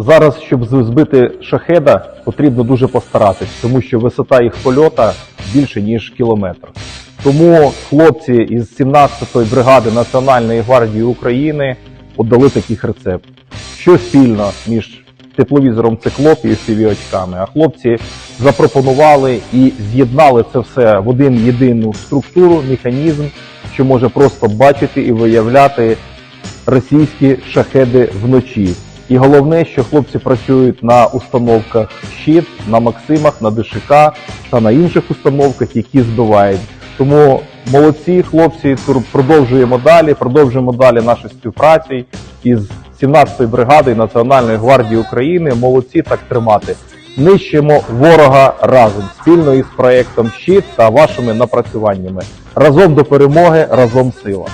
Зараз, щоб збити шахеда, потрібно дуже постаратись, тому що висота їх польота більше ніж кілометр. Тому хлопці із 17-ї бригади Національної гвардії України подали таких рецепт. Що спільно між тепловізором циклоп і очками? А хлопці запропонували і з'єднали це все в один єдину структуру, механізм, що може просто бачити і виявляти російські шахеди вночі. І головне, що хлопці працюють на установках щит, на Максимах, на ДШК та на інших установках, які збивають. Тому молодці, хлопці, продовжуємо далі, продовжуємо далі нашу співпрацю із 17-ї бригадою Національної гвардії України. Молодці так тримати. Нищимо ворога разом спільно із проектом Щит та вашими напрацюваннями. Разом до перемоги, разом сила.